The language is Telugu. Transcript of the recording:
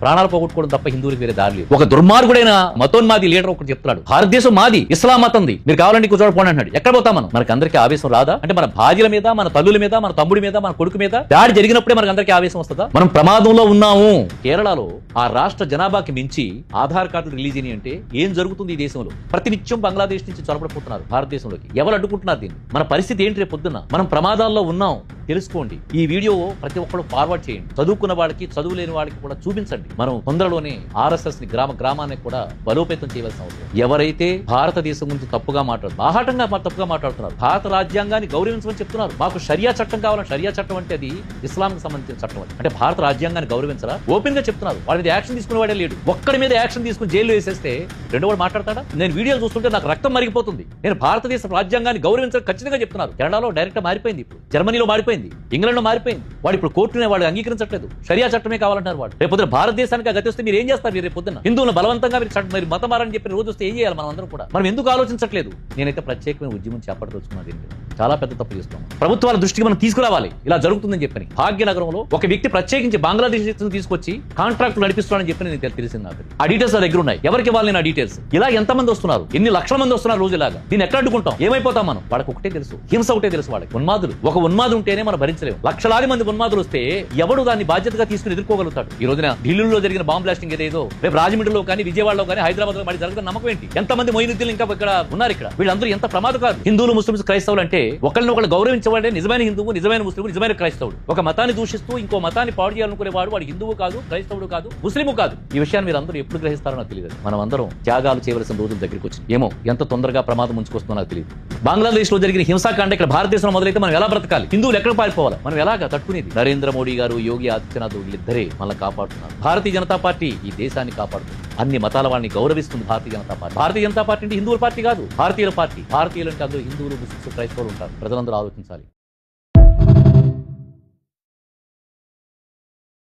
ప్రాణాలు పోగొట్టుకోవడం తప్ప హిందువులకు వేరే దారి లేదు. ఒక దుర్మార్గుడైన మతోన్మాది లీడర్ ఒకటి చెప్తున్నాడు. భారతదేశం మాది ఇస్లాం మతంది. మీరు కావాలంటే కూర్చోడు పోండి అంటున్నాడు. ఎక్కడ పోతాం మనం? మనకి అందరికీ ఆవేశం రాదా? అంటే మన భార్యల మీద మన తల్లుల మీద మన తమ్ముడి మీద మన కొడుకు మీద దాడి జరిగినప్పుడే మనకి అందరికీ ఆవేశం వస్తుందా? మనం ప్రమాదంలో ఉన్నాము. కేరళలో ఆ రాష్ట్ర జనాభాకి మించి ఆధార్ కార్డులు రిలీజ్ అయినాయి అంటే ఏం జరుగుతుంది ఈ దేశంలో? ప్రతినిత్యం బంగ్లాదేశ్ నుంచి చొరబడిపోతున్నారు భారతదేశంలోకి. ఎవరు అడ్డుకుంటున్నారు దీన్ని? మన పరిస్థితి ఏంటి రేపు పొద్దున్న? మనం ప్రమాదాల్లో ఉన్నాం. తెలుసుకోండి. ఈ వీడియో ప్రతి ఒక్కరు ఫార్వర్డ్ చేయండి. చదువుకున్న వాళ్ళకి చదువు లేని వాళ్ళకి కూడా చూపించండి. మనం తొందరలోనే ఆర్ఎస్ఎస్ని గ్రామ గ్రామాన్ని కూడా బలోపేతం చేయవలసిన అవసరం ఎవరైతే భారతదేశం గురించి తప్పుగా మాట్లాడు బాహాటంగా మా తప్పుగా మాట్లాడుతున్నారు. భారత రాజ్యాంగాన్ని గౌరవించమని చెప్తున్నారు. మాకు షరియా చట్టం కావాలని షరియా చట్టం అంటే అది ఇస్లాం సంబంధించిన చట్టం అంటే భారత రాజ్యాంగాన్ని గౌరవించరా? ఓపెన్గా చెప్తున్నారు. వాళ్ళ మీద యాక్షన్ తీసుకునేవాడే లేడు. ఒక్కడి మీద యాక్షన్ తీసుకుని జైల్లో వేసేస్తే రెండో వాడు మాట్లాడతాడా? నేను వీడియోలు చూస్తుంటే నాకు రక్తం మరిగిపోతుంది. నేను భారతదేశ రాజ్యాంగాన్ని గౌరవించడం ఖచ్చితంగా చెప్తున్నారు. కెనడాలో డైరెక్ట్ మారిపోయింది ఇప్పుడు. జర్మనీలో మారిపోయింది. ఇంగ్లాండ్లో మారిపోయింది. వాడు ఇప్పుడు కోర్టునే వాడు అంగీకరించట్లేదు. షరియా చట్టమే కావాలంటారు వాడు. రేపు పొద్దున భారతదేశానికి గతి వస్తే మీరు ఏం చేస్తారు మీరు రేపు పొద్దున? హిందువులను బలవంతంగా మీరు చట్ట- మీరు మతం మారని చెప్పిన రోజు వస్తే ఏం చేయాలి మనం అందరం కూడా? మనం ఎందుకు ఆలోచించట్లేదు? నేనైతే ప్రత్యేకమైన ఉద్యమం చేపట్టదలుచుకున్నా చాలా పెద్ద తప్పు చేస్తాం ప్రభుత్వాల దృష్టికి మనం తీసుకురావాలి. ఇలా జరుగుతుందని చెప్పని. భాగ్యనగరంలో ఒక వ్యక్తి ప్రత్యేకించి బంగ్లాదేశ్ తీసుకొచ్చి కాంట్రాక్ట్ నడిపిస్తున్నాడని చెప్పి నేను తెలిసింది నాకు. ఆ డీటెయిల్స్ నా దగ్గర ఉన్నాయి. ఎవరికి ఇవ్వాలి నా డీటెయిల్స్? ఇలా ఎంత మంది వస్తున్నారు? ఎన్ని లక్షల మంది వస్తున్నారు రోజు ఇలాగా దీన్ని ఎట్లా అడ్డుకుంటాం? ఏమైపోతాం మనం? వాళ్ళకి ఒకటే తెలుసు. హింస ఒకటే తెలుసు వాళ్ళకి. ఉన్మాదులు. ఒక ఉన్మాదు ఉంటేనే మనం భరించలేము లక్షలాది మంది ఉన్మాదులు వస్తే ఎవడు దాన్ని బాధ్యతగా తీసుకుని ఎదుర్కోగలుగుతాడు? ఈ రోజున ఢిల్లీలో జరిగిన బాంబ్ బ్లాస్టింగ్ ఏదేదో రేపు రాజమండ్రిలో కానీ విజయవాడలో కానీ హైదరాబాద్లో మరి జరుగుతున్న నమ్మకం ఏంటి? ఎంత మంది మొయినుద్దీన్ ఇంకా ఇక్కడ ఉన్నారు ఇక్కడ? వీళ్ళందరూ ఎంత ప్రమాదకారు హిందువులు ముస్లిమ్స్ క్రైస్తవులు అంటే ఒకళ్ళని ఒకళ్ళు గౌరవించేవాడే నిజమైన హిందువు నిజమైన ముస్లిం నిజమైన క్రైస్తవుడు. ఒక మతాన్ని దూషిస్తూ ఇంకో మతాన్ని పాడు చేయాలనుకునే వాడు వాడు హిందువు కాదు క్రైస్తవుడు కాదు ముస్లిము కాదు. ఈ విషయాన్ని మీరు అందరూ ఎప్పుడు గ్రహిస్తారో నాకు తెలియదు. మనం అందరం త్యాగాలు చేయవలసిన రోజుల దగ్గరికి వచ్చింది ఏమో ఎంత తొందరగా ప్రమాదం ముంచుకొస్తుందో నాకు తెలియదు. బంగ్లాదేశ్లో జరిగిన హింసాకాండ ఇక్కడ భారతదేశంలో మొదలైతే మనం ఎలా బ్రతకాలి? హిందువులు ఎక్కడ పారిపోవాలి? మనం ఎలాగా తట్టుకునేది? నరేంద్ర మోడీ గారు యోగి ఆదిత్యనాథ్ వీళ్ళిద్దరే మనల్ని కాపాడుతున్నారు. భారతీయ జనతా పార్టీ ఈ దేశాన్ని కాపాడుతుంది. అన్ని మతాల వాళ్ళని గౌరవిస్తుంది భారతీయ జనతా పార్టీ. భారతీయ జనతా పార్టీ అంటే హిందువుల పార్టీ కాదు. భారతీయుల పార్టీ. భారతీయులు అంటే అందరూ హిందువులు ముస్లింస్ క్రైస్తవులు ఉంటారు. ప్రజలందరూ ఆలోచించాలి.